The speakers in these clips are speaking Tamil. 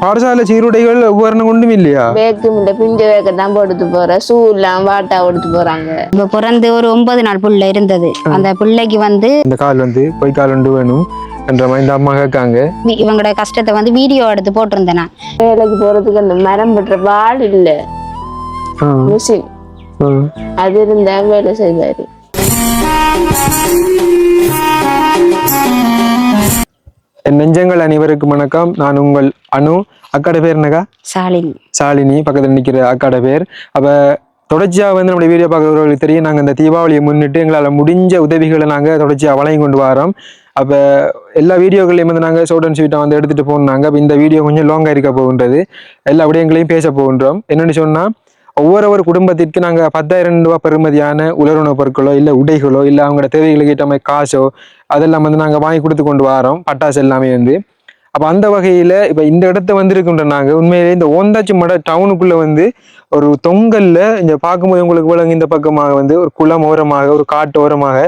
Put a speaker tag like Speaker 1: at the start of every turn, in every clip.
Speaker 1: பாடசாலை சீருடைகள் உபகரணம் ஒன்றும் இல்லையா
Speaker 2: வேக்கும் இல்லை பிஞ்ச வேக்க தான் போட்டு போறேன் ஷூ இல்லாம வாட்டா கொடுத்து போறாங்க
Speaker 3: இப்போ பிறந்து ஒரு ஒன்பது நாள் பிள்ளை இருந்தது அந்த பிள்ளைக்கு வந்து
Speaker 1: இந்த கால் வந்து பொய் கால் ஒன்று வேணும் என்ற மாதிரி இந்த அம்மா கேட்காங்க
Speaker 3: இவங்களோட கஷ்டத்தை வந்து வீடியோ எடுத்து போட்டிருந்தேன் நான்
Speaker 2: வேலைக்கு போறதுக்கு அந்த மரம் பெற்ற பால் இல்ல மிஷின். அது இருந்தா வேலை செய்வாரு
Speaker 1: என் நெஞ்சங்கள் அனைவருக்கும் வணக்கம். நான் உங்கள் அனு. அக்காட பேர் என்னக்கா?
Speaker 3: சாலினி.
Speaker 1: சாலினி. பக்கத்தில் நிற்கிற அக்காட பேர். அப்போ தொடர்ச்சியாக வந்து நம்முடைய வீடியோ பார்க்குறவர்களுக்கு தெரியும் நாங்கள் இந்த தீபாவளியை முன்னிட்டு எங்களால் முடிஞ்ச உதவிகளை நாங்கள் தொடர்ச்சியாக வழங்கி கொண்டு வரோம். அப்போ எல்லா வீடியோக்களையும் வந்து நாங்கள் ஷோட் அண்ட் ஸ்வீட்டை வந்து எடுத்துகிட்டு போனாங்க அப்போ இந்த வீடியோ கொஞ்சம் லாங்காக இருக்க போகின்றது. எல்லா விடயங்களையும் பேச போகின்றோம். என்னென்னு சொன்னால் ஒவ்வொரு ஒரு குடும்பத்திற்கு நாங்கள் பத்தாயிரம் ரூபாய் பெறுமதியான உலருணவுப் பொருட்களோ இல்லை உடைகளோ இல்லை அவங்களோட தேவைகளுக்கு ஏற்ற மாதிரி காசோ அதெல்லாம் வந்து நாங்கள் வாங்கி கொடுத்து கொண்டு வரோம். பட்டாசு எல்லாமே வந்து. அப்போ அந்த வகையில் இப்போ இந்த இடத்த வந்திருக்கின்ற நாங்கள் உண்மையிலேயே இந்த ஓந்தாச்சி மட டவுனுக்குள்ளே வந்து ஒரு தொங்கலில் இங்கே பார்க்கும்போது உங்களுக்கு விலங்கு இந்த பக்கமாக வந்து ஒரு குளம் ஓரமாக ஒரு காட்டு ஓரமாக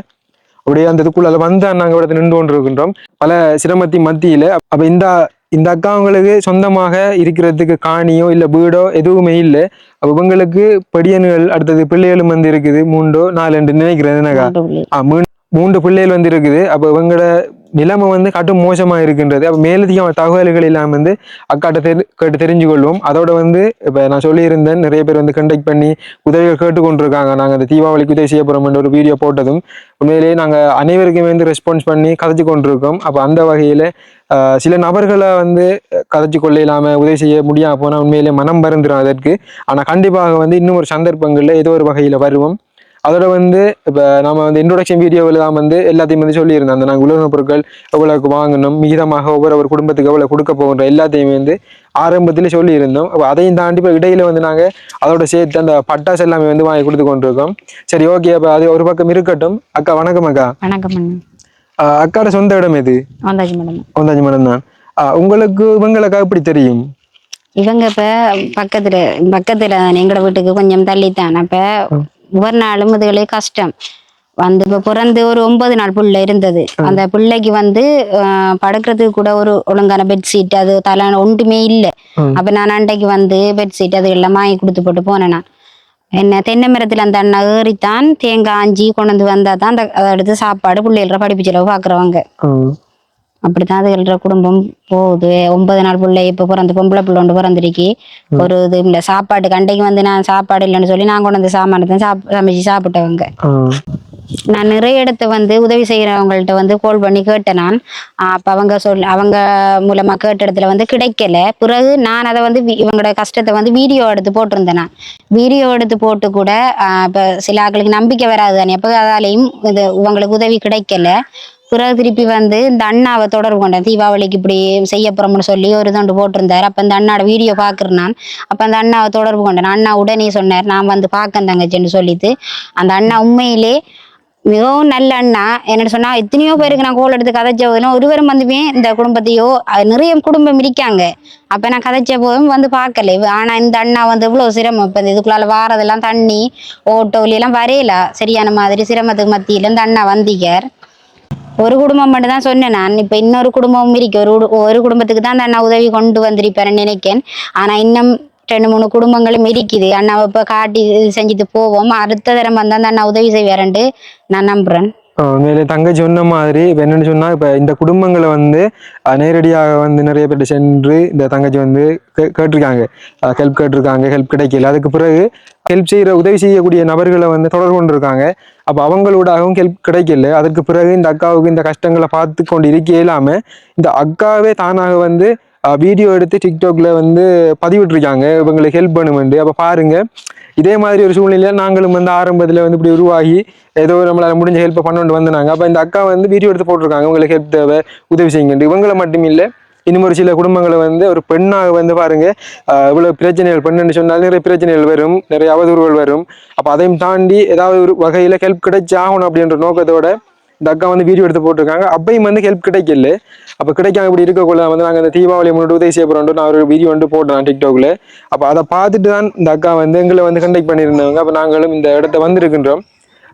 Speaker 1: அப்படியே அந்த இதுக்குள்ள வந்து நாங்கள் இடத்துல நின்று கொண்டு இருக்கின்றோம் பல சிரமத்தின் மத்தியில் அப்போ இந்த இந்த அக்காவங்களுக்கு சொந்தமாக இருக்கிறதுக்கு காணியோ இல்ல வீடோ எதுவுமே இல்லை. அப்ப இவங்களுக்கு படியன்கள் அடுத்தது பிள்ளைகளும் வந்து இருக்குது. மூண்டோ நாலு நினைக்கிறேன் என்னக்கா. ஆ, மூன்று பிள்ளைகள் வந்து இருக்குது. அப்போ இவங்களோட நிலைமை வந்து கடும் மோசமாக இருக்கின்றது. அப்போ மேலதிகம் தகவல்கள் எல்லாம் வந்து அக்காட்ட தெரி கேட்டு தெரிஞ்சு கொள்வோம் அதோட வந்து இப்போ நான் சொல்லியிருந்தேன் நிறைய பேர் வந்து கண்டக்ட் பண்ணி உதவிகள் கேட்டுக்கொண்டிருக்காங்க. நாங்கள் அந்த தீபாவளிக்கு உதவி செய்ய போகிறோம் ஒரு வீடியோ போட்டதும் உண்மையிலேயே நாங்கள் அனைவருக்குமே வந்து ரெஸ்பான்ஸ் பண்ணி கதைச்சு கொண்டிருக்கோம். அப்போ அந்த வகையில் சில நபர்களை வந்து கதைச்சு கொள்ள இல்லாமல் உதவி செய்ய முடியாம போனால் உண்மையிலே மனம் பருந்துடும் அதற்கு. ஆனால் கண்டிப்பாக வந்து இன்னும் ஒரு சந்தர்ப்பங்களில் ஏதோ ஒரு வகையில் வருவோம். அதோட வந்து இப்போ நம்ம வந்து இன்ட்ரோடக்ஷன் வீடியோவில் தான் வந்து எல்லாத்தையும் வந்து சொல்லியிருந்தோம். அந்த நாங்கள் உலக பொருட்கள் எவ்வளவுக்கு வாங்கணும் மிகிதமாக ஒவ்வொரு ஒரு குடும்பத்துக்கு எவ்வளோ கொடுக்க போகின்ற எல்லாத்தையுமே வந்து ஆரம்பத்தில் சொல்லியிருந்தோம். அப்போ அதையும் தாண்டி இப்போ இடையில வந்து நாங்கள் அதோட சேர்த்து அந்த பட்டாசு எல்லாமே வந்து வாங்கி கொடுத்து கொண்டிருக்கோம். சரி ஓகே அப்போ அது ஒரு பக்கம் இருக்கட்டும். அக்கா வணக்கம் அக்கா.
Speaker 3: வணக்கம்
Speaker 1: அக்காட சொந்த இடம் எது?
Speaker 3: வந்தாச்சு மேடம்.
Speaker 1: தான். உங்களுக்கு இவங்களுக்கா எப்படி தெரியும்?
Speaker 3: இவங்க இப்ப பக்கத்துல பக்கத்துல எங்களோட வீட்டுக்கு கொஞ்சம் தள்ளித்தான் அப்ப ஒவ்வொரு நாளும் இதுகளே கஷ்டம். வந்து இப்ப பிறந்து ஒரு ஒன்பது நாள் பிள்ளை இருந்தது. அந்த பிள்ளைக்கு வந்து படுக்கிறதுக்கு கூட ஒரு ஒழுங்கான பெட்ஷீட் அது தலை ஒன்றுமே இல்லை. அப்ப நான் அன்றைக்கு வந்து பெட்ஷீட் அது எல்லாம் வாங்கி கொடுத்து போட்டு போனேன் நான். என்ன தென்னை மரத்துல அந்த அண்ணா ஏறித்தான் தேங்காய் ஆஞ்சி கொண்டு வந்து வந்தா தான் அந்த அதை எடுத்து சாப்பாடு பிள்ளைகள படிப்பு செலவு பாக்குறவங்க. அப்படித்தான் அதுகள குடும்பம் போகுது. ஒன்பது நாள் பிள்ளை இப்ப பிறந்து பொம்பளை பிள்ளை ஒன்று பிறந்திருக்கு. ஒரு இது இல்லை சாப்பாடு கண்டைக்கு வந்து நான் சாப்பாடு இல்லைன்னு சொல்லி நான் கொண்டு வந்து சாமானத்தை சாப் சமைச்சு சாப்பிட்டவங்க. நான் நிறைய இடத்த வந்து உதவி செய்யறவங்கள்ட்ட வந்து கால் பண்ணி கேட்டேன் நான். அப்ப அவங்க சொல் அவங்க மூலமா கேட்ட இடத்துல வந்து கிடைக்கல. பிறகு நான் அதை வந்து இவங்களோட கஷ்டத்தை வந்து வீடியோ எடுத்து போட்டிருந்தேன் நான். வீடியோ எடுத்து போட்டு கூட இப்ப சில ஆட்களுக்கு நம்பிக்கை வராது தானே. அப்போ அதாலையும் இது இவங்களுக்கு உதவி கிடைக்கல. பிறகு திருப்பி வந்து இந்த அண்ணாவை தொடர்பு கொண்டேன். தீபாவளிக்கு இப்படி செய்ய போறோம்னு சொல்லி ஒரு தண்டு போட்டிருந்தார். அப்போ இந்த அண்ணாவோட வீடியோ பார்க்குறேன் நான். அப்போ அந்த அண்ணாவை தொடர்பு கொண்டேன். அண்ணா உடனே சொன்னார் நான் வந்து பார்க்க தங்கச்சின்னு சொல்லிட்டு. அந்த அண்ணா உண்மையிலே மிகவும் நல்ல அண்ணா. என்னன்னு சொன்னா எத்தனையோ பேருக்கு நான் கோல் எடுத்து கதைச்ச போதிலும் ஒருவரும் வந்துமே இந்த குடும்பத்தையோ நிறைய குடும்பம் இருக்காங்க அப்ப நான் கதைச்ச போதும் வந்து பார்க்கல. ஆனா இந்த அண்ணா வந்து இவ்வளவு சிரமம். இப்ப இதுக்குள்ளால வாரதெல்லாம் தண்ணி ஓட்டோலி எல்லாம் வரையல. சரியான மாதிரி சிரமத்துக்கு மத்தியில இந்த அண்ணா வந்திக்கார் ஒரு குடும்பம் மட்டும் தான் சொன்னேன் நான். இப்ப இன்னொரு குடும்பமும் இருக்கு. ஒரு ஒரு குடும்பத்துக்கு தான் நான் உதவி கொண்டு வந்திருப்பேன் நினைக்கேன். ஆனா இன்னும் ரெண்டு மூணு குடும்பங்களும் இருக்குது. அண்ணா இப்ப காட்டி செஞ்சுட்டு போவோம். அடுத்த தரம் வந்தா நான் உதவி செய்வேன்ட்டு நான் நம்புறேன்.
Speaker 1: மேலே தங்கச்சி சொன்ன மாதிரி இப்போ என்னன்னு சொன்னால் இப்போ இந்த குடும்பங்களை வந்து நேரடியாக வந்து நிறைய பேர் சென்று இந்த தங்கச்சி வந்து கே- கேட்டிருக்காங்க. ஹெல்ப் கேட்டிருக்காங்க ஹெல்ப் கிடைக்கல. அதுக்கு பிறகு ஹெல்ப் செய்கிற உதவி செய்யக்கூடிய நபர்களை வந்து தொடர்பு கொண்டிருக்காங்க. அப்போ அவங்களோடாகவும் ஹெல்ப் கிடைக்கல. அதுக்கு பிறகு இந்த அக்காவுக்கு இந்த கஷ்டங்களை பார்த்து கொண்டு இருக்க இல்லாமல் இந்த அக்காவே தானாக வந்து வீடியோ எடுத்து டிக்டாக்ல வந்து பதிவிட்டிருக்காங்க. இவங்களுக்கு ஹெல்ப் பண்ணுமெண்டு அப்போ பாருங்கள் இதே மாதிரி ஒரு சூழ்நிலையில் நாங்களும் வந்து ஆரம்பத்தில் வந்து இப்படி உருவாகி ஏதோ நம்மளால் முடிஞ்ச ஹெல்ப் பண்ணிட்டு வந்தாங்க. அப்போ இந்த அக்கா வந்து வீடியோ எடுத்து போட்டிருக்காங்க. உங்களுக்கு ஹெல்ப் தேவை உதவி செய்யுங்க இவங்களை மட்டும் இல்லை இன்னும் ஒரு சில குடும்பங்களை வந்து ஒரு பெண்ணாக வந்து பாருங்க இவ்வளோ பிரச்சனைகள் பெண்ணுன்னு சொன்னாலும் நிறைய பிரச்சனைகள் வரும் நிறைய அவதூறுகள் வரும். அப்போ அதையும் தாண்டி ஏதாவது ஒரு வகையில் ஹெல்ப் கிடைச்சி ஆகணும் அப்படின்ற நோக்கத்தோட இந்த அக்கா வந்து வீடியோ எடுத்து போட்டிருக்காங்க. அப்பையும் வந்து ஹெல்ப் கிடைக்கல. அப்போ கிடைக்காம இப்படி இருக்கக்குள்ள வந்து நாங்கள் இந்த தீபாவளி முன்னாடி உதவி செய்ய போகிறோம் நான் ஒரு வீடியோ வந்து போட்டேன் டிக்டாக்ல அப்போ அதை பார்த்துட்டு தான் இந்த அக்கா வந்து எங்களை வந்து கண்டக்ட் பண்ணியிருந்தவங்க. அப்போ நாங்களும் இந்த இடத்த வந்திருக்கின்றோம்.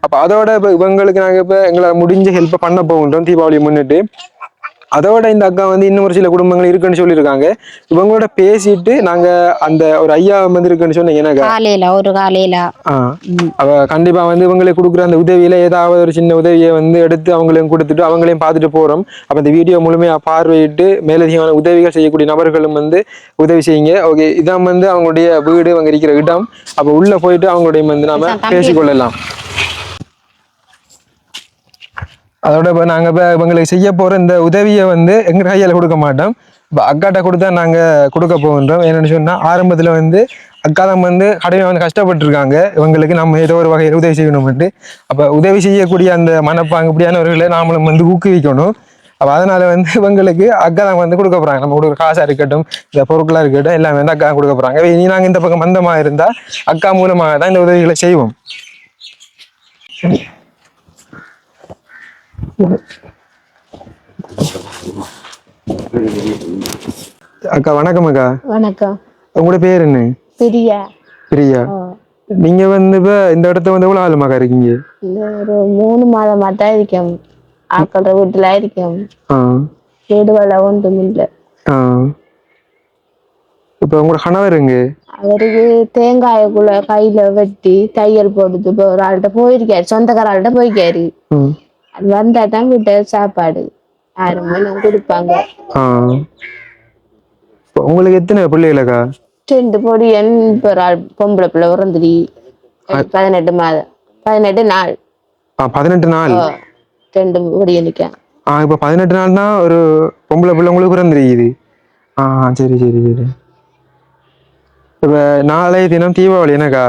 Speaker 1: அப்போ அதோட இப்போ இவங்களுக்கு நாங்கள் இப்போ எங்களால் முடிஞ்ச ஹெல்ப்பை பண்ண போகின்றோம் தீபாவளி முன்னிட்டு. அதோட இந்த அக்கா வந்து இன்னும் ஒரு சில குடும்பங்கள் இருக்குன்னு சொல்லியிருக்காங்க. இவங்களோட பேசிட்டு நாங்க அந்த ஒரு ஐயா வந்து இருக்குன்னு சொன்னீங்க
Speaker 3: காலையில ஒரு காலையில.
Speaker 1: அவ கண்டிப்பா வந்து இவங்களுக்கு கொடுக்குற அந்த உதவியில ஏதாவது ஒரு சின்ன உதவியை வந்து எடுத்து அவங்களையும் கொடுத்துட்டு அவங்களையும் பார்த்துட்டு போறோம். அப்ப இந்த வீடியோ முழுமையா பார்வையிட்டு மேலதிகமான உதவிகள் செய்யக்கூடிய நபர்களும் வந்து உதவி செய்யுங்க. ஓகே இதான் வந்து அவங்களுடைய வீடு அவங்க இருக்கிற இடம். அப்ப உள்ள போயிட்டு அவங்களுடைய வந்து நாம பேசிக்கொள்ளலாம். அதோட இப்போ நாங்கள் இப்போ இவங்களுக்கு செய்ய போகிற இந்த உதவியை வந்து எங்கள் கையில் கொடுக்க மாட்டோம். இப்போ அக்காட்ட கொடுத்தா நாங்கள் கொடுக்க போகின்றோம். என்னென்னு சொன்னால் ஆரம்பத்தில் வந்து அக்கா தான் வந்து கடுமையாக வந்து கஷ்டப்பட்டிருக்காங்க. இவங்களுக்கு நம்ம ஏதோ ஒரு வகையில் உதவி செய்யணும்ட்டு அப்போ உதவி செய்யக்கூடிய அந்த மனப்பாங்குப்படியானவர்களை நாமளும் வந்து ஊக்குவிக்கணும். அப்போ அதனால் வந்து இவங்களுக்கு அக்கா தான் வந்து கொடுக்க போகிறாங்க நம்ம கொடுக்குற காசாக இருக்கட்டும் இந்த பொருட்களாக இருக்கட்டும் எல்லாமே வந்து அக்கா தான் கொடுக்க போகிறாங்க இனி நாங்கள் இந்த பக்கம் மந்தமாக இருந்தால் அக்கா மூலமாக தான் இந்த உதவிகளை செய்வோம். அக்கா வணக்கம் அக்கா.
Speaker 2: வணக்கம்.
Speaker 1: உங்களோட பேர் என்ன?
Speaker 2: பிரியா.
Speaker 1: பிரியா. நீங்க வந்து இப்ப இந்த இடத்த வந்து எவ்வளவு ஆளுமாக்கா இருக்கீங்க?
Speaker 2: ஒரு மூணு மாதமா தான் இருக்கேன். ஆக்கள வீட்டுல இருக்கேன். வீடு வேலை ஒன்றும் இல்லை.
Speaker 1: இப்ப உங்களோட கணவர் எங்க?
Speaker 2: அவருக்கு தேங்காயக்குள்ள கையில வெட்டி தையல் போடுது இப்போ ஒரு ஆள்கிட்ட போயிருக்காரு. சொந்தக்கார ஆள்கிட்ட போயிருக்காரு வந்தா தான் வீட்டு சாப்பாடு. ஆறு மணி கொடுப்பாங்க.
Speaker 1: உங்களுக்கு எத்தனை பிள்ளைகளக்கா?
Speaker 2: ரெண்டு பொடியன் இப்போ ஒரு ஆள் பொம்பளை பிள்ளை பிறந்துடி. பதினெட்டு மாதம் பதினெட்டு நாள்.
Speaker 1: பதினெட்டு நாள்?
Speaker 2: ரெண்டு பொடியனுக்கேன்
Speaker 1: ஆ இப்ப பதினெட்டு நாள் தான் ஒரு பொம்பளை பிள்ளை உங்களுக்கு பிறந்திருக்குது ஆ சரி சரி சரி. இப்ப நாளைய தினம் தீபாவளி என்னக்கா?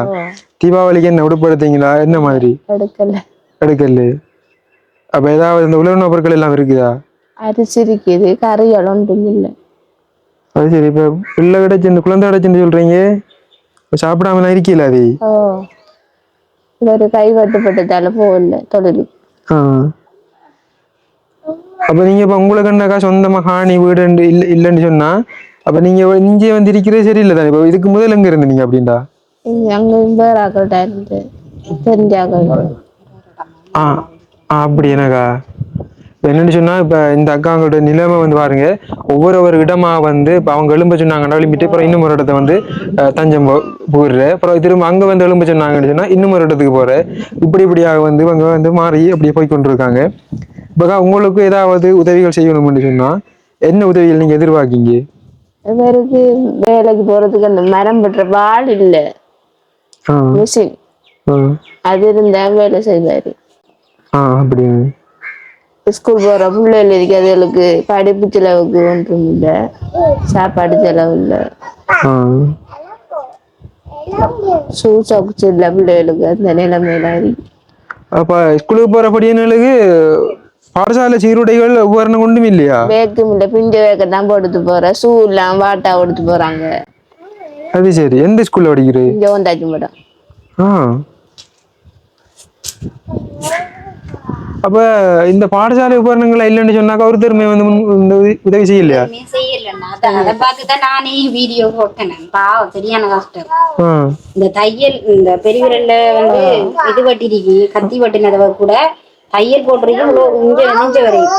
Speaker 1: தீபாவளிக்கு என்ன உடுப்படுத்தீங்களா என்ன மாதிரி?
Speaker 2: எடுக்கல.
Speaker 1: எடுக்கல. அப்ப ஏதாவது இந்த உலக பொருட்கள் எல்லாம் இருக்குதா?
Speaker 2: அரிசி இருக்குது கறிகள் ஒன்றும் இல்லை.
Speaker 1: அது சரி இப்ப பிள்ளை கிடைச்சு இந்த குழந்தை கிடைச்சுன்னு சொல்றீங்க சாப்பிடாமலாம் இருக்கீல அது?
Speaker 2: இவர் கை வெட்டுப்பட்டதால போகல தொழில்.
Speaker 1: ஆ. அப்ப நீங்க இப்ப உங்களை கண்டாக்கா சொந்தமா காணி வீடு இல்ல இல்லைன்னு சொன்னா அப்ப நீங்க இங்கே வந்து இருக்கிறது சரியில்லை தானே இப்ப இதுக்கு முதல்ல எங்க இருந்து நீங்க அப்படின்டா
Speaker 2: அங்க வேற ஆக்கள்கிட்ட இருந்து தெரிஞ்ச ஆக்கள்
Speaker 1: ஆ ஆ, அப்படி என்னக்கா இப்ப என்னன்னு சொன்னா இப்ப இந்த அக்காங்களோட நிலைமை வந்து பாருங்க. ஒவ்வொரு ஒரு இடமா வந்து இப்ப அவங்க எலும்ப சொன்னாங்கன்னா எழும்பிட்டு அப்புறம் இன்னும் ஒரு இடத்த வந்து தஞ்சம் போயிடுற. அப்புறம் திரும்ப அங்க வந்து எலும்ப சொன்னாங்கன்னு சொன்னா இன்னும் ஒரு இடத்துக்கு போற. இப்படி இப்படியாக வந்து இவங்க வந்து மாறி அப்படியே போய் கொண்டிருக்காங்க இப்ப உங்களுக்கு ஏதாவது உதவிகள் செய்யணும்னு சொன்னா என்ன உதவிகள் நீங்க எதிர்பார்க்கீங்க?
Speaker 2: இவருக்கு வேலைக்கு போறதுக்கு அந்த மரம் வெட்டுற வாள் இல்ல. மிஷின். அது இருந்தா வேலை செய்வாரு.
Speaker 1: ஆ அப்படி.
Speaker 2: ஸ்கூல் போற பிள்ளைகள் இருக்கு அதுகளுக்கு படிப்பு செலவுக்கு ஒன்றும் இல்லை. சாப்பாடு செலவு இல்லை. ஷூ சாக்ஸ் இல்லை பிள்ளைகளுக்கு அந்த நிலைமையில இருக்கு
Speaker 1: அப்ப ஸ்கூலுக்கு போற படியனுக்கு பாடசாலை சீருடைகள் உபகரணம் கொண்டும் இல்லையா?
Speaker 2: வேக்கும் இல்லை. பிஞ்ச வேக்க தான் போட்டுட்டு போற. ஷூ இல்லாம வாட்டா எடுத்து போறாங்க.
Speaker 1: அது சரி. எந்த ஸ்கூல்ல படிக்கிறது
Speaker 2: இங்க வந்தாச்சு மேடம்.
Speaker 1: ஆ. அப்ப இந்த பாடசாலை உபகரணங்கள் இல்லைன்னு சொன்னாக்கா ஒரு திறமை வந்து உதவி- செய்யலையா?
Speaker 3: அதை பார்த்துதான் நானே வீடியோ போட்டேன் பாவம் சரியான கஷ்டம் இந்த தையல் இந்த பெரியவிரல்ல வந்து இது வட்டிருக்கு கத்தி வட்டினதை கூட தையல் போட்டிருக்கு இங்க நெஞ்ச வரையும்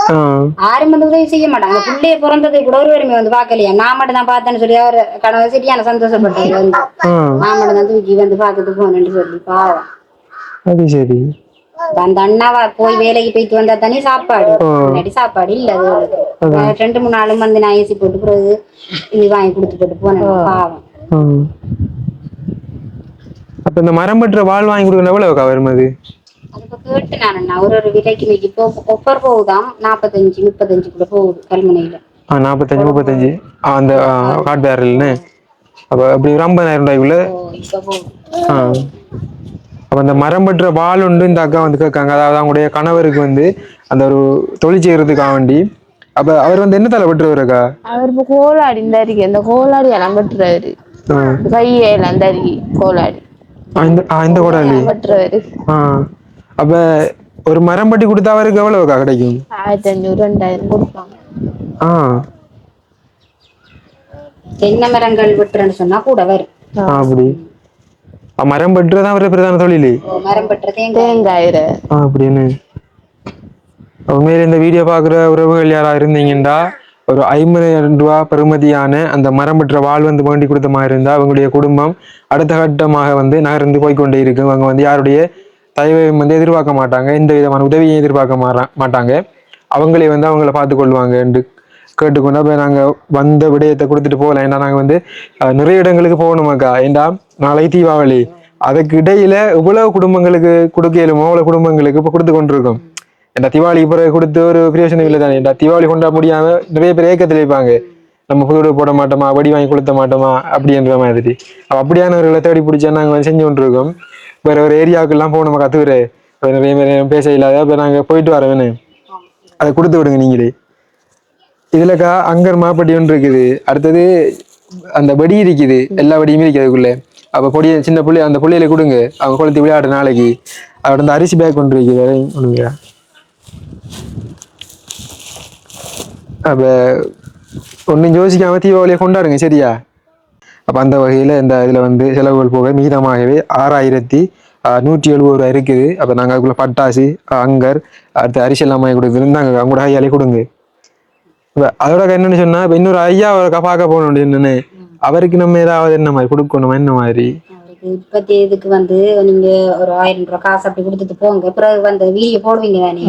Speaker 3: யாரும் வந்து உதவி செய்ய மாட்டாங்க. பிள்ளைய பிறந்ததை கூட ஒரு வருமே வந்து பார்க்கலையா? நான் மட்டும் தான் பார்த்தேன்னு சொல்லி அவர் கணவர் சரியான சந்தோஷப்பட்டாரு வந்து. நான் மட்டும் தான் தூக்கி வந்து பார்த்துட்டு போனேன்னு சொல்லி. பாவம்.
Speaker 1: அது சரி.
Speaker 3: அந்த அண்ணாவா போய் வேலைக்கு போயிட்டு வந்தா தானே சாப்பாடு. முன்னாடி சாப்பாடு இல்ல அது. ரெண்டு மூணு நாளும் வந்து நான் ஏசி போட்டு பிறகு இது வாங்கி கொடுத்து போட்டு போனேன். பாவம்.
Speaker 1: அப்ப இந்த மரம் பற்ற வாழ் வாங்கி கொடுக்கணும் எவ்வளவுக்கா வரும் அது?
Speaker 3: கேட்டு நான் ஒரு ஒரு விலைக்கு இன்னைக்கு இப்போ ஒஃபர் போகுதாம். நாற்பத்தஞ்சு முப்பத்தஞ்சு கூட போகுது கல்முனையில.
Speaker 1: நாற்பத்தஞ்சு முப்பத்தஞ்சு. அந்த காட் பேரல்னு அப்ப அப்படி ஒரு ஐம்பதாயிரம் ரூபாய்க்குள்ள. அப்ப அந்த மரம் பற்ற வாள் உண்டு இந்த அக்கா வந்து கேட்காங்க. அதாவது அவங்களுடைய கணவருக்கு வந்து அந்த ஒரு தொழில் செய்யறதுக்காக வேண்டி. அப்ப அவர் வந்து என்ன தலை பட்டுருவாருக்கா
Speaker 2: அவர் இப்போ கோலாடி இந்த அருகே இந்த கோலாடி எல்லாம்
Speaker 1: ஆ.
Speaker 2: கையில அந்த அருகே கோலாடி.
Speaker 1: இந்த இந்த ஆ. அப்ப ஒரு மரம் பட்டி கொடுத்தா அவருக்கு எவ்வளவுக்கா கிடைக்கும்?
Speaker 2: ஆயிரத்தி அஞ்சூறு ரெண்டாயிரம் கொடுப்பாங்க.
Speaker 1: ஆ.
Speaker 3: தென்னை மரங்கள் வெட்டுறேன்னு சொன்னா கூட வரும்.
Speaker 1: அப்படி. மரம் பட்டுறதான் அவரு பிரதான தொழில்
Speaker 2: தேங்காயிர
Speaker 1: ஆ அப்படின்னு உண்மையில இந்த வீடியோ பார்க்குற உறவுகள் யாரா இருந்தீங்கன்னா ஒரு ஐம்பதாயிரம் ரூபா பெறுமதியான அந்த மரம் பெற்ற வாழ் வந்து வேண்டி கொடுத்த மாதிரி இருந்தா அவங்களுடைய குடும்பம் அடுத்த கட்டமாக வந்து நகர்ந்து போய்க்கொண்டே இருக்கு அவங்க வந்து யாருடைய தயவையும் வந்து எதிர்பார்க்க மாட்டாங்க எந்த விதமான உதவியும் எதிர்பார்க்க மாறா- மாட்டாங்க அவங்களே வந்து அவங்கள பார்த்து கொள்வாங்க என்று கேட்டுக்கொண்டு அப்போ நாங்கள் வந்த விடயத்தை கொடுத்துட்டு போகலாம் ஏன்னா நாங்கள் வந்து நிறைய இடங்களுக்கு போகணுமாக்கா ஏண்டா? நாளை தீபாவளி. அதுக்கு இடையில இவ்வளவு குடும்பங்களுக்கு கொடுக்க இயலுமோ அவ்வளவு குடும்பங்களுக்கு இப்போ கொடுத்து கொண்டிருக்கோம். ஏன்டா தீபாவளிக்கு பிறகு கொடுத்து ஒரு பிரயோஜனம் இல்லை தானே ஏன்டா தீபாவளி கொண்டா முடியாம நிறைய பேர் ஏக்கத்தில் இருப்பாங்க. நம்ம புது போட மாட்டோமா? வடி வாங்கி கொடுத்த மாட்டோமா? அப்படின்ற மாதிரி. அப்படியானவர்களை தேடி பிடிச்சா நாங்கள் வந்து செஞ்சு கொண்டிருக்கோம். வேற ஒரு ஏரியாவுக்கெல்லாம் போகணும் கத்துக்குற நிறைய பேர் பேச இல்லாத இப்போ நாங்கள் போயிட்டு வரவேன்னு அதை கொடுத்து விடுங்க நீங்களே. இதுலக்கா அங்கர் மாப்பட்டி ஒன்று இருக்குது. அடுத்தது அந்த வெடி இருக்குது. எல்லா வெடியுமே இருக்குது அதுக்குள்ள. அப்போ பொடிய சின்ன புள்ளி அந்த புள்ளையில கொடுங்க. அவங்க குழந்தை விளையாடுற நாளைக்கு. அதோட அந்த அரிசி பேக் ஒன்று இருக்குது. அதையும் கொடுங்க அப்ப ஒன்றும் யோசிக்காம தீபாவளியை கொண்டாடுங்க சரியா? அப்போ அந்த வகையில் இந்த இதில் வந்து செலவுகள் போக மீதமாகவே ஆறாயிரத்தி நூற்றி எழுபது ரூபா இருக்குது. அப்போ நாங்கள் அதுக்குள்ள பட்டாசு அங்கர் அடுத்து அரிசி எல்லாமே வாங்கி கொடுக்குறது அவங்க அவங்களோட ஐயாலே கொடுங்க. அதோட என்னன்னு சொன்னா இப்ப இன்னொரு ஐயா அவரை பார்க்க போகணும் என்னன்னு. அவருக்கு நம்ம ஏதாவது என்ன மாதிரி கொடுக்கணுமா என்ன மாதிரி?
Speaker 3: இப்பத்தி இதுக்கு வந்து நீங்க ஒரு ஆயிரம் ரூபாய் காசு அப்படி கொடுத்துட்டு போங்க. பிறகு வந்து வீடியோ போடுவீங்க தானே?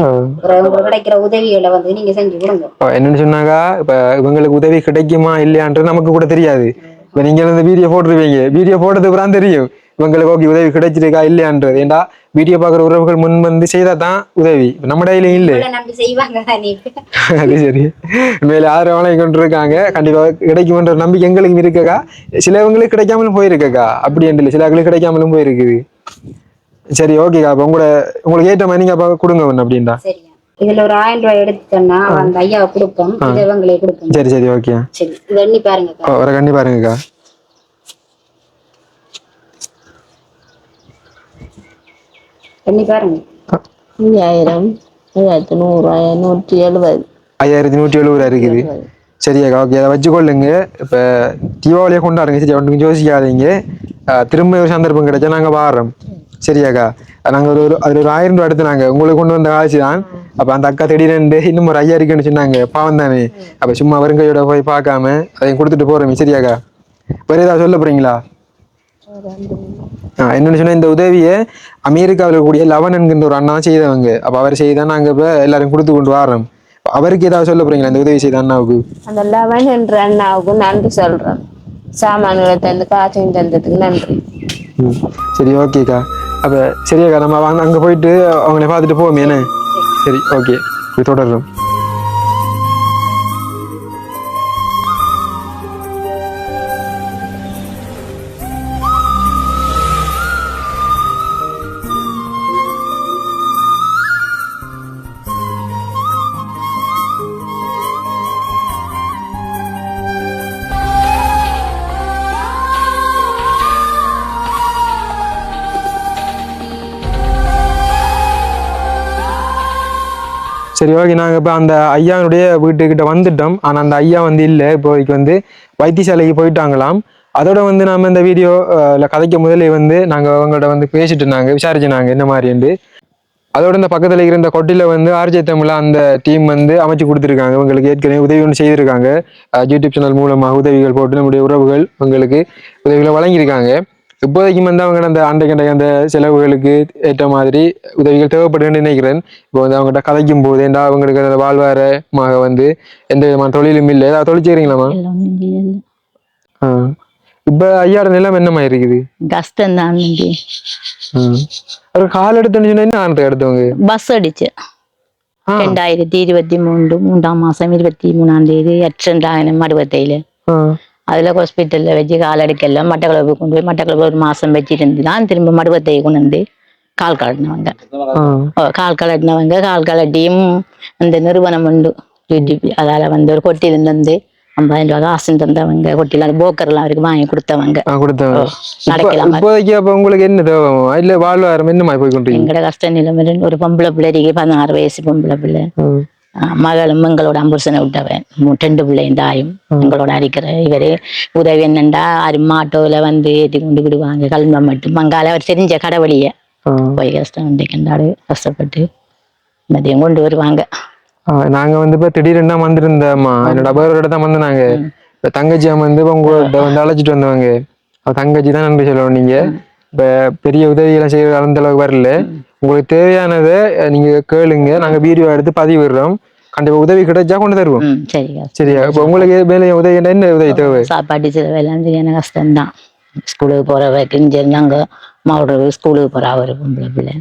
Speaker 3: உங்களுக்கு கிடைக்கிற உதவிகளை வந்து நீங்க செஞ்சு கொடுங்க.
Speaker 1: என்னன்னு சொன்னாக்கா இப்ப இவங்களுக்கு உதவி கிடைக்குமா இல்லையான்றது நமக்கு கூட தெரியாது. இப்ப நீங்க இந்த வீடியோ போட்டுருவீங்க. வீடியோ போட்டதுக்கு அப்புறம் தெரியும். இவங்களுக்கு ஓகே உதவி கிடைச்சிருக்கா இல்லையான்றது. ஏன்டா வீடியோ பார்க்குற உறவுகள் முன் வந்து செய்தா தான் உதவி. நம்ம டையில இல்லை. அது சரி. மேல ஆறு வளை கொண்டு இருக்காங்க கண்டிப்பா கிடைக்கும்ன்ற ஒரு நம்பிக்கை எங்களுக்கு இருக்கக்கா? சிலவங்களுக்கு கிடைக்காமலும் போயிருக்கக்கா? அப்படி என்று இல்லை. சிலவங்களுக்கு கிடைக்காமலும் போயிருக்குது. சரி ஓகேக்கா அப்ப உங்களோட உங்களுக்கு ஏற்ற மாதிரி நீங்க அப்ப கொடுங்க ஒன்று அப்படின்டா
Speaker 3: இதுல ஒரு ஆயிரம் ரூபாய் எடுத்துட்டோம்னா அந்த ஐயாவை கொடுப்போம். இது இவங்களே கொடுப்போம்.
Speaker 1: சரி சரி ஓகே
Speaker 3: சரி. எண்ணி பாருங்க
Speaker 1: வர கண்டி பாருங்கக்கா.
Speaker 3: எண்ணி பாருங்க
Speaker 2: ஐயாயிரம் ஐயாயிரத்தி நூறு நூற்றி எழுபது
Speaker 1: ஐயாயிரத்தி நூற்றி எழுபது ரூபா இருக்குது சரியாக்கா ஓகே அதை வச்சுக்கொள்ளுங்க இப்போ தீபாவளியை கொண்டாடுங்க சரி ஒன்றும் யோசிக்காதீங்க திரும்ப ஒரு சந்தர்ப்பம் கிடைச்சா நாங்கள் வாரோம் சரியாக்கா நாங்கள் ஒரு ஒரு அதில் ஒரு ஆயிரம் ரூபா எடுத்து நாங்கள் உங்களுக்கு கொண்டு வந்த காசு தான் அப்போ அந்த அக்கா திடீரெண்டு இன்னும் ஒரு ஐயா இருக்குன்னு சொன்னாங்க பாவம் தானே அப்போ சும்மா வருங்கையோட போய் பார்க்காம அதையும் கொடுத்துட்டு போகிறோம் சரியாக்கா வேறு ஏதாவது சொல்ல போகிறீங்களா என்னன்னு சொன்னா இந்த உதவியை அமெரிக்காவில் இருக்கக்கூடிய லவன் என்கின்ற ஒரு அண்ணா செய்தவங்க அப்ப அவர் செய்தா நாங்க இப்ப எல்லாரும் கொடுத்து கொண்டு வரோம் அவருக்கு ஏதாவது சொல்ல போறீங்களா? இந்த உதவி செய்த அண்ணாவுக்கு?
Speaker 2: அந்த லெவன் என்ற அண்ணாவுக்கு நன்றி சொல்றேன் சாமான்களை தந்து காசையும் தந்ததுக்கு நன்றி.
Speaker 1: சரி ஓகேக்கா அப்ப சரியாக்கா நம்ம அங்க போயிட்டு அவங்கள பார்த்துட்டு போவோம் என்ன? சரி. ஓகே தொடர்றோம். சரி ஓகே நாங்கள் இப்போ அந்த ஐயானுடைய வீட்டுக்கிட்ட வந்துட்டோம். ஆனால் அந்த ஐயா வந்து இல்லை. இப்போதைக்கு வந்து வைத்தியசாலைக்கு போயிட்டாங்களாம். அதோட வந்து நாம இந்த வீடியோ இல்லை கதைக்க முதலே வந்து நாங்கள் அவங்கள்ட்ட வந்து பேசிட்டு இருந்தாங்க விசாரிச்சுனாங்க என்ன மாதிரின்ட்டு. அதோட இந்த பக்கத்தில் இருந்த கொட்டில வந்து ஆர்ஜே தமிழா அந்த டீம் வந்து அமைச்சு கொடுத்துருக்காங்க. உங்களுக்கு ஏற்கனவே உதவி ஒன்று செய்திருக்காங்க. யூடியூப் சேனல் மூலமாக உதவிகள் போட்டு நம்முடைய உறவுகள் உங்களுக்கு உதவிகளை வழங்கியிருக்காங்க. இப்போதைக்கு வந்து அவங்க அந்த அண்டை கண்டை அந்த செலவுகளுக்கு ஏற்ற மாதிரி உதவிகள் தேவைப்படுன்னு நினைக்கிறேன். இப்போ வந்து அவங்ககிட்ட கதைக்கும் போது ஏன்டா அவங்களுக்கு அந்த வாழ்வாரமாக வந்து எந்த விதமான தொழிலும் இல்லை. ஏதாவது தொழில் செய்கிறீங்களாமா ஆ. இப்போ ஐயாட நிலம் என்னமா இருக்குது?
Speaker 4: கஷ்டம் தான்.
Speaker 1: ஒரு கால் எடுத்துன்னு சொன்னா என்ன ஆனத்தை எடுத்தவங்க?
Speaker 4: பஸ் அடிச்சு. ரெண்டாயிரத்தி இருபத்தி மூன்று மூன்றாம் மாசம் இருபத்தி மூணாம் தேதி ரெண்டாயிரம் அறுபத்தையில
Speaker 1: ஆ.
Speaker 4: அதுல ஹாஸ்பிட்டல்ல வச்சு கால் அடிக்கல மட்டக்களப்பு கொண்டு போய் மட்டக்களப்பு ஒரு மாசம் வச்சிருந்து தான் திரும்ப மடுவத்தை கொண்டு வந்து கால் கலட்டினவங்க கால் கலட்டினவங்க கால் கலட்டியும் அந்த நிறுவனம் உண்டு யூடியூப். அதால வந்து ஒரு கொட்டியில வந்து ஐம்பதாயிரம் ரூபாய் காசு தந்தவங்க கொட்டில அந்த போக்கர்லாம் அவருக்கு வாங்கி கொடுத்தவங்க. நடக்கலாம்
Speaker 1: இப்போ- இப்போதைக்கு அப்ப உங்களுக்கு என்ன தேவைமா இல்ல வாழ்வாரம் மாதிரி போய் கொண்டிருக்கீங்க
Speaker 4: எங்கட கஷ்ட நிலைமை ஒரு பொம்பளை பிள்ளைக்கு பதினாறு வயசு பொம்பளை பிள்ளை. மகளும் எங்களோட அம்புசனை விட்டவன். ரெண்டு பிள்ளையும் தாயும் எங்களோட அடிக்கிற இவரு. உதவி என்னண்டா? அருமா ஆட்டோவில் வந்து ஏற்றி கொண்டு விடுவாங்க. கல்ம மட்டும். மங்கால அவர் தெரிஞ்ச கடவுளிய. போய் கஷ்டம் கண்டாடு கஷ்டப்பட்டு மதியம் கொண்டு வருவாங்க.
Speaker 1: நாங்க வந்து இப்ப திடீர்னு தான் வந்திருந்தோம்மா. என்னோட அபரோட தான் வந்து நாங்க இப்ப தங்கச்சி அம்மா வந்து இப்ப உங்கள்ட்ட வந்து அழைச்சிட்டு வந்தவங்க தங்கச்சி தான் நன்றி சொல்லணும் நீங்க. இப்ப பெரிய உதவியெல்லாம் செய்யற அந்த அளவுக்கு வரல. உங்களுக்கு தேவையானதை அஹ், நீங்க கேளுங்க. நாங்க வீடியோ எடுத்து பதிவிடுறோம். கண்டிப்பா உதவி கிடைச்சா கொண்டு தருவோம்.
Speaker 4: சரியா
Speaker 1: சரியா? இப்ப உங்களுக்கு மேலே உதவி என்ன உதவி தேவை?
Speaker 4: சாப்பாடு செலவெல்லாம் சரியான கஷ்டம்தான். ஸ்கூலுக்கு போறவருக்கு இங்க இருந்தாங்க மாவோட ஸ்கூலுக்கு போறா ஒரு பொம்பளை பிள்ளை.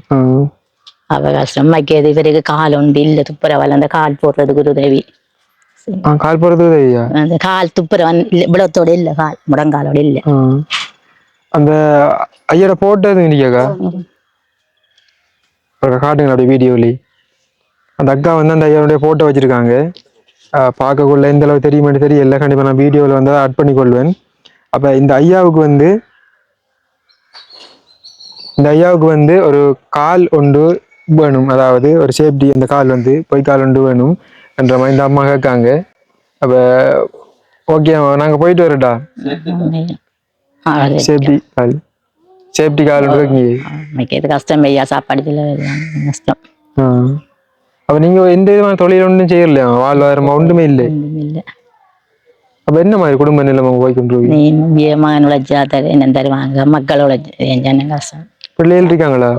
Speaker 4: அவ கஷ்டம். வைக்கிறது இவருக்கு கால் உண்டு இல்ல துப்புரவால் அந்த கால் போடுறதுக்கு ஒரு உதவி.
Speaker 1: கால் போறது உதவியா?
Speaker 4: அந்த கால் துப்புரவன் இல்ல இவ்வளத்தோட இல்ல கால். முடங்காலோட இல்ல.
Speaker 1: அந்த ஐயோட போட்டோ எதுவும் இல்லையாக்கா ஒரு காட்டுங்க அப்படி வீடியோலி அந்த அக்கா வந்து அந்த ஐயாவுடைய போட்டோ வச்சிருக்காங்க. பார்க்கக்குள்ள எந்த அளவு தெரியுமான்னு தெரியல. கண்டிப்பா நான் வீடியோவில் வந்து ஆட் பண்ணி கொள்வேன் அப்ப இந்த ஐயாவுக்கு வந்து இந்த ஐயாவுக்கு வந்து ஒரு கால் ஒன்று வேணும். அதாவது ஒரு சேஃப்டி அந்த கால் வந்து பொய் கால் ஒன்று வேணும் என்ற மாதிரி இந்த அம்மா கேட்காங்க. அப்ப ஓகே நாங்க போயிட்டு வரட்டா? சேஃப்டி கால் சேஃப்டி கால் இருக்கீங்க
Speaker 4: வைக்கிறது கஷ்டம் ஐயா சாப்பாடு கஷ்டம்.
Speaker 1: அப்ப நீங்க எந்த விதமான தொழில் ஒன்றும் செய்யலையா வாழ்வாதாரமா ஒன்றுமே இல்லை
Speaker 4: இல்ல
Speaker 1: அப்ப என்ன மாதிரி குடும்ப நிலைமை போய் கொண்டு
Speaker 4: நீ முக்கிய மகன் உழைச்சா தர என்ன தருவாங்க மக்கள் உழைச்சி என்ன கஷ்டம்
Speaker 1: பிள்ளைகள் இருக்காங்களா.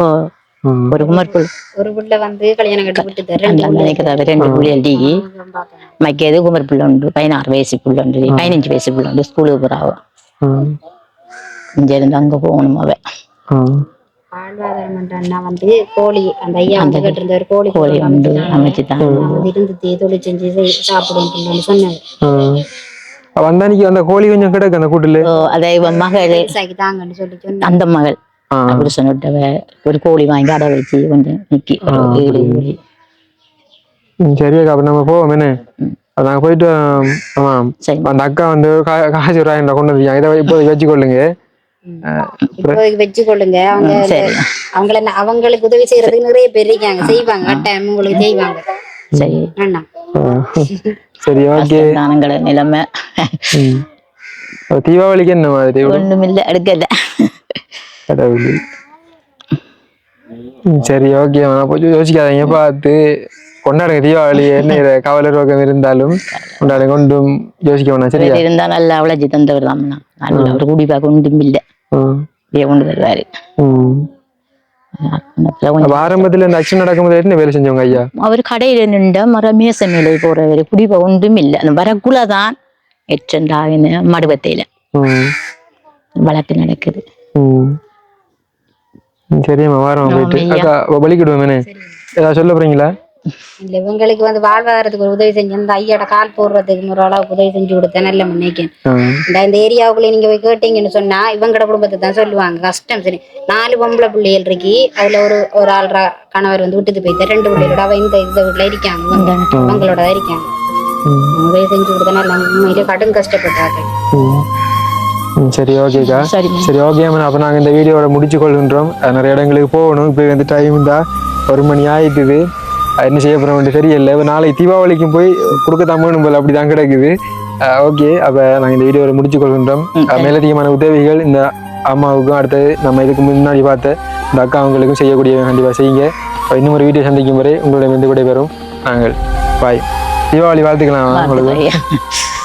Speaker 4: ஒரு குமர்புள்
Speaker 3: ஒரு புள்ள வந்து கல்யாணம் கட்டி விட்டு ரெண்டு
Speaker 4: அந்த நினைக்கிறாரு ரெண்டு புள்ளியல் டிகி மைக்கேது குமர் புள்ள உண்டு பதினாறு வயசு புள்ள உண்டு பதினஞ்சு வயசு புள்ள உண்டு ஸ்கூலுக்கு போறாவோ
Speaker 1: ம்.
Speaker 4: இங்க இருந்து அங்க போகணும் அவ.
Speaker 1: ம்.
Speaker 3: வாழ்வாதாரம் பண்றேன்னா வந்து கோழி அந்த ஐயா வந்து கேட்டிருந்த ஒரு கோழி
Speaker 4: கோழி உண்டு அமைச்சு தான்
Speaker 3: இருந்து தொழில் செஞ்சு சாப்பிடும் சொன்னாங்க
Speaker 1: அந்த அந்த கோழி கொஞ்சம் கிடக்கு அந்த கூட்டுல?
Speaker 4: ஓ, அதை மகள்.
Speaker 3: தாங்கன்னு சொல்லி
Speaker 4: அந்த மகள். விட்டவ ஒரு கோழி வாங்கி அடை வச்சு கொஞ்சம் நிக்கி.
Speaker 1: அப்ப நம்ம போவோம் என்ன? நாங்க போயிட்டு ஆம்,
Speaker 4: சரி.
Speaker 1: அந்த அக்கா வந்து கா- காசு ரூபாய் கொண்டு வந்தீங்க இதை இப்போ வச்சுக்கொள்ளுங்க.
Speaker 3: வச்சு கொள்ளுங்க அவங்க அவங்கள அவங்களுக்கு உதவி செய்யறதுக்கு நிறைய பேர் இருக்காங்க. செய்வாங்க. கட்டாயம் உங்களுக்கு செய்வாங்க.
Speaker 4: சரி.
Speaker 3: அண்ணா.
Speaker 1: ஆ. சரி ஓகே.
Speaker 4: தானங்கள நிலைமை.
Speaker 1: தீபாவளிக்கு என்ன மாதிரி?
Speaker 4: ஒண்ணுமில்ல எடுக்கல
Speaker 1: கடவுளே. ம், சரி ஓகே. கொஞ்சம் யோசிக்காதீங்க. பார்த்து கொண்டாடுங்க தீபாவளி என்ன கவலை ரோகம் இருந்தாலும் கொண்டாடுங்க. கொண்டும் யோசிக்க வேணாம் சரியா?
Speaker 4: இருந்தா நல்லா உழைச்சி தந்தவர் தான் ஒரு குடிப்பாக்க ஒன்றும் இல்ல. கொண்டு வருவாரு.
Speaker 1: ஆரம்பத்துல இந்த அக்ஷன் நடக்கும்போது என்ன வேலை செஞ்சவங்க ஐயா?
Speaker 4: அவர் கடையில நின்ற மர மேச மேலே போறவர் குடிப்பா ஒன்றும் இல்ல. அந்த வரக்குள்ளதான் எச்சண்டாவின மடுவத்தையில. வழக்கு நடக்குது.
Speaker 1: சரியாம்மா வாரம் போயிட்டு. அக்கா பலிக்கிடுவோம் என்ன ஏதாவது சொல்ல போறீங்களா?
Speaker 3: இல்ல இவங்களுக்கு வந்து வாழ்வாதாரத்துக்கு ஒரு உதவி செஞ்சு இந்த ஐயோட கால் போடுறதுக்கு ஒரு அளவுக்கு உதவி செஞ்சு கொடுத்தேன் நல்ல நினைக்கிறேன்
Speaker 1: ம்.
Speaker 3: இந்த இந்த ஏரியாவுக்குள்ள நீங்க போய் கேட்டீங்கன்னு சொன்னா இவங்கட குடும்பத்தை தான் சொல்லுவாங்க கஷ்டம் சரி. நாலு பொம்பளை பிள்ளைகள் இருக்கு அதுல ஒரு ஒரு ஆள் கணவர் வந்து விட்டுட்டு போயிட்டு ரெண்டு பிள்ளைகளோட அவ இந்த இந்த வீட்டுல இருக்காங்க. அவங்களோட இருக்காங்க. உதவி செஞ்சு கொடுத்தனா உண்மையிலே கடும் கஷ்டப்பட்டார்கள்.
Speaker 1: சரி ஓகேக்கா. சரி ஓகே அப்போ நாங்கள் இந்த வீடியோவோட முடிச்சு கொள்கின்றோம் நிறைய இடங்களுக்கு போகணும். இப்போ வந்து டைம் தான் ஒரு மணி ஆயிட்டுது. என்ன செய்ய போகிறோம் தெரியல. இப்போ நாளைக்கு தீபாவளிக்கும் போய் கொடுக்க தான் வேணும் போல அப்படி தான் கிடக்குது. ஓகே. அப்போ நாங்கள் இந்த வீடியோவை முடிச்சு கொள்கின்றோம். மேலதிகமான உதவிகள் இந்த அம்மாவுக்கும் அடுத்து நம்ம இதுக்கு முன்னாடி பார்த்த இந்த அக்கா அவங்களுக்கும் செய்யக்கூடிய கண்டிப்பாக செய்யுங்க. இன்னும் ஒரு வீடியோ சந்திக்கும் வரை உங்களிடம் வந்து விடைபெறும் நாங்கள். பாய் தீபாவளி வாழ்த்துக்கலாம் உங்களுக்கு.